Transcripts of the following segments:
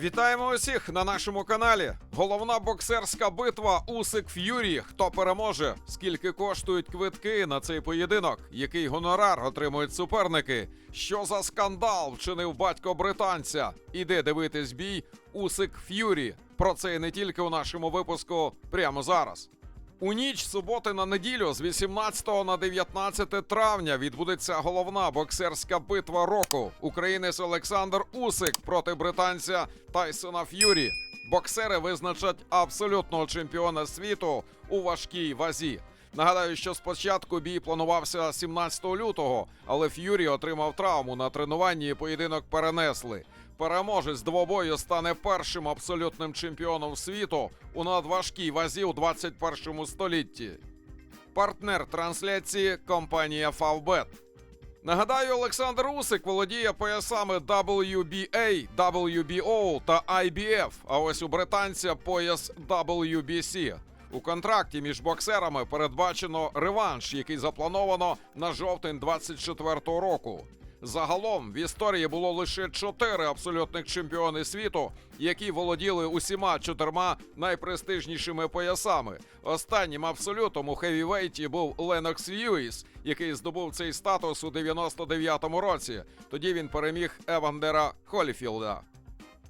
Вітаємо усіх на нашому каналі. Головна боксерська битва Усик Ф'юрі. Хто переможе? Скільки коштують квитки на цей поєдинок? Який гонорар отримують суперники? Що за скандал вчинив батько британця? Іде дивитись бій Усик Ф'юрі. Про це і не тільки у нашому випуску прямо зараз. У ніч суботи на неділю з 18 на 19 травня відбудеться головна боксерська битва року. Українець Олександр Усик проти британця Тайсона Ф'юрі. Боксери визначать абсолютного чемпіона світу у важкій вазі. Нагадаю, що спочатку бій планувався 17 лютого, але Ф'юрі отримав травму на тренуванні і поєдинок перенесли. Переможець двобою стане першим абсолютним чемпіоном світу у надважкій вазі у 21 столітті. Партнер трансляції компанія Favbet. Нагадаю, Олександр Усик володіє поясами WBA, WBO та IBF, а ось у британця пояс WBC. У контракті між боксерами передбачено реванш, який заплановано на жовтень 24-го року. Загалом в історії було лише чотири абсолютних чемпіони світу, які володіли усіма чотирма найпрестижнішими поясами. Останнім абсолютом у хевівейті був Ленокс Льюіс, який здобув цей статус у 99-му році. Тоді він переміг Евандера Холіфілда.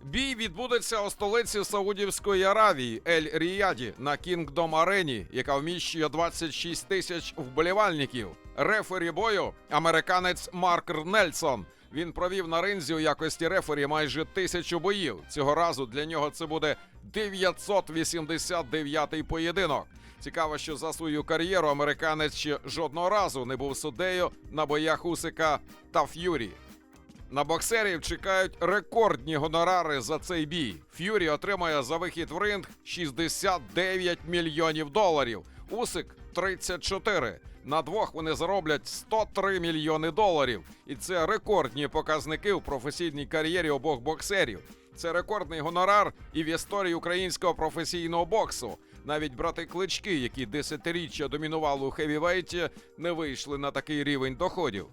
Бій відбудеться у столиці Саудівської Аравії Ель Ріяді на Кінгдом Арені, яка вміщує 26 тисяч вболівальників. Рефері бою американець Марк Нельсон. Він провів на ринзі у якості рефері майже тисячу боїв. Цього разу для нього це буде 989-й поєдинок. Цікаво, що за свою кар'єру американець ще жодного разу не був суддею на боях Усика та Ф'юрі. На боксерів чекають рекордні гонорари за цей бій. Ф'юрі отримає за вихід в ринг 69 мільйонів доларів. Усик 34. На двох вони зароблять 103 мільйони доларів. І це рекордні показники у професійній кар'єрі обох боксерів. Це рекордний гонорар і в історії українського професійного боксу. Навіть брати клички, які десятиріччя домінували у хевівейті, не вийшли на такий рівень доходів.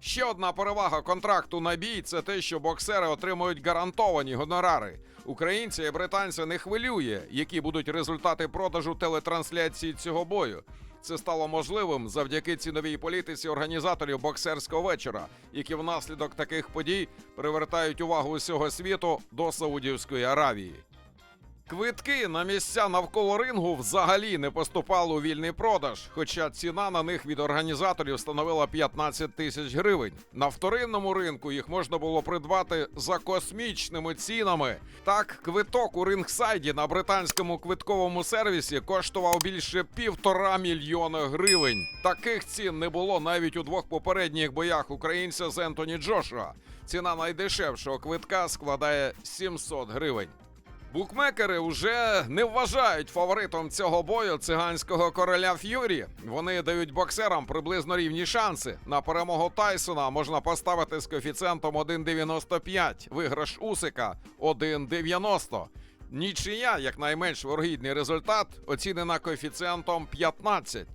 Ще одна перевага контракту на бій це те, що боксери отримують гарантовані гонорари. Українця і британця не хвилює, які будуть результати продажу телетрансляції цього бою. Це стало можливим завдяки ціновій політиці організаторів боксерського вечора, які внаслідок таких подій привертають увагу усього світу до Саудівської Аравії. Квитки на місця навколо рингу взагалі не поступали у вільний продаж, хоча ціна на них від організаторів становила 15 тисяч гривень. На вторинному ринку їх можна було придбати за космічними цінами. Так, квиток у рингсайді на британському квитковому сервісі коштував більше півтора мільйона гривень. Таких цін не було навіть у двох попередніх боях українця з Ентоні Джошуа. Ціна найдешевшого квитка складає 700 гривень. Букмекери вже не вважають фаворитом цього бою циганського короля Ф'юрі. Вони дають боксерам приблизно рівні шанси. На перемогу Тайсона можна поставити з коефіцієнтом 1,95, виграш Усика 1,90. Нічия, як найменш вергідний результат, оцінена коефіцієнтом 15.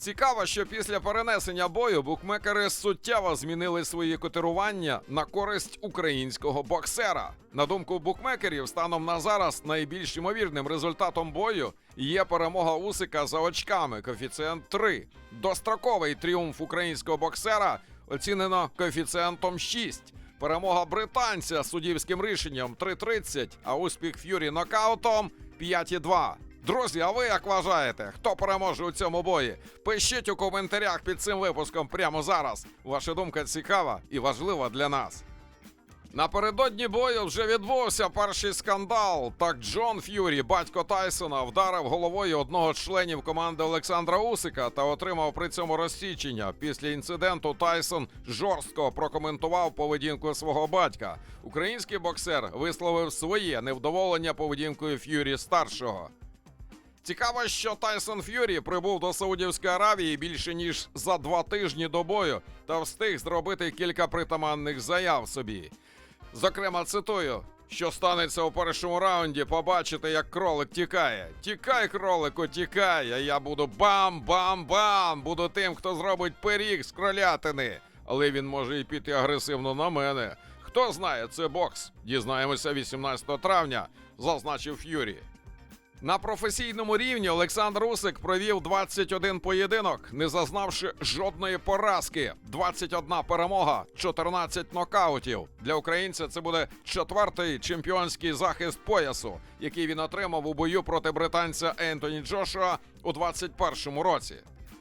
Цікаво, що після перенесення бою букмекери суттєво змінили свої котирування на користь українського боксера. На думку букмекерів, станом на зараз найбільш ймовірним результатом бою є перемога Усика за очками, коефіцієнт 3. Достроковий тріумф українського боксера оцінено коефіцієнтом 6. Перемога британця суддівським рішенням 3.30, а успіх Ф'юрі нокаутом 5.2. Друзі, а ви як вважаєте, хто переможе у цьому бої? Пишіть у коментарях під цим випуском прямо зараз. Ваша думка цікава і важлива для нас. Напередодні бою вже відбувся перший скандал. Так Джон Ф'юрі, батько Тайсона, вдарив головою одного з членів команди Олександра Усика та отримав при цьому розсічення. Після інциденту Тайсон жорстко прокоментував поведінку свого батька. Український боксер висловив своє невдоволення поведінкою Ф'юрі старшого. Цікаво, що Тайсон Ф'юрі прибув до Саудівської Аравії більше ніж за два тижні до бою та встиг зробити кілька притаманних заяв собі. Зокрема, цитую. Що станеться у першому раунді, побачите, як кролик тікає. Тікай, кролику, тікай, я буду бам-бам-бам. Буду тим, хто зробить пиріг з кролятини. Але він може і піти агресивно на мене. Хто знає, це бокс. Дізнаємося 18 травня, зазначив Ф'юрі. На професійному рівні Олександр Усик провів 21 поєдинок, не зазнавши жодної поразки. 21 перемога, 14 нокаутів. Для українця це буде четвертий чемпіонський захист поясу, який він отримав у бою проти британця Ентоні Джошуа у 21 році.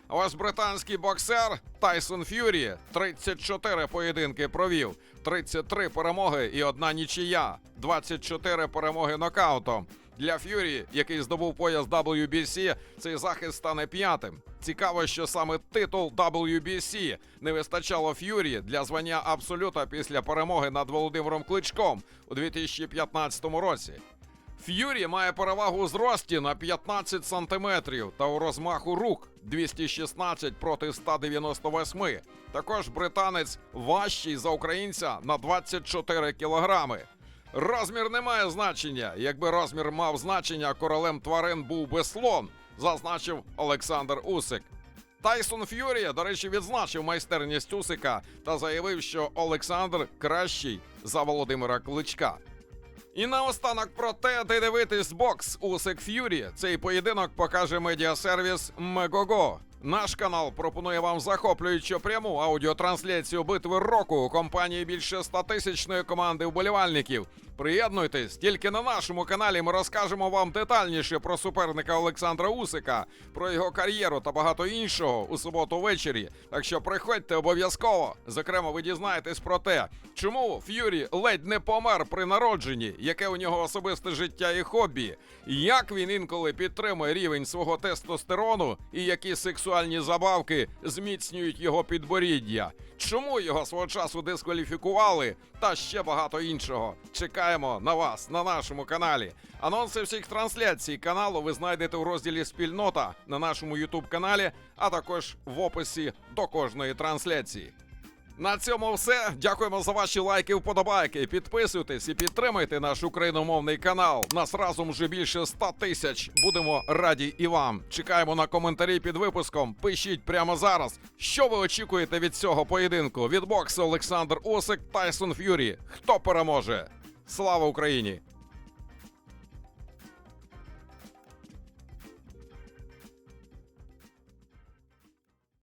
А ось британський боксер Тайсон Ф'юрі 34 поєдинки провів, 33 перемоги і одна нічия, 24 перемоги нокаутом. Для Ф'юрі, який здобув пояс WBC, цей захист стане п'ятим. Цікаво, що саме титул WBC не вистачало Ф'юрі для звання абсолюта після перемоги над Володимиром Кличком у 2015 році. Ф'юрі має перевагу зрості на 15 сантиметрів та у розмаху рук 216 проти 198. Також британець важчий за українця на 24 кілограми. Розмір не має значення. Якби розмір мав значення, королем тварин був би слон, зазначив Олександр Усик. Тайсон Ф'юрі, до речі, відзначив майстерність Усика та заявив, що Олександр кращий за Володимира Кличка. І наостанок про те, де дивитись бокс Усик Ф'юрі. Цей поєдинок покаже медіасервіс Мегого. Наш канал пропонує вам захоплюючу пряму аудіотрансляцію битви року у компанії більше 100 тисячної команди вболівальників. Приєднуйтесь, тільки на нашому каналі ми розкажемо вам детальніше про суперника Олександра Усика, про його кар'єру та багато іншого у суботу ввечері. Так що приходьте обов'язково. Зокрема, ви дізнаєтесь про те, чому Ф'юрі ледь не помер при народженні, яке у нього особисте життя і хобі, як він інколи підтримує рівень свого тестостерону і які сексуальні забавки зміцнюють його підборіддя. Чому його свого часу дискваліфікували, та ще багато іншого. Чекаємо на вас на нашому каналі. Анонси всіх трансляцій каналу ви знайдете у розділі Спільнота на нашому Ютуб каналі, а також в описі до кожної трансляції. На цьому все. Дякуємо за ваші лайки, вподобайки. Підписуйтесь і підтримайте наш україномовний канал. Нас разом вже більше 100 тисяч. Будемо раді і вам. Чекаємо на коментарі під випуском. Пишіть прямо зараз. Що ви очікуєте від цього поєдинку? Від боксу Олександр Усик, Тайсон Ф'юрі. Хто переможе? Слава Україні!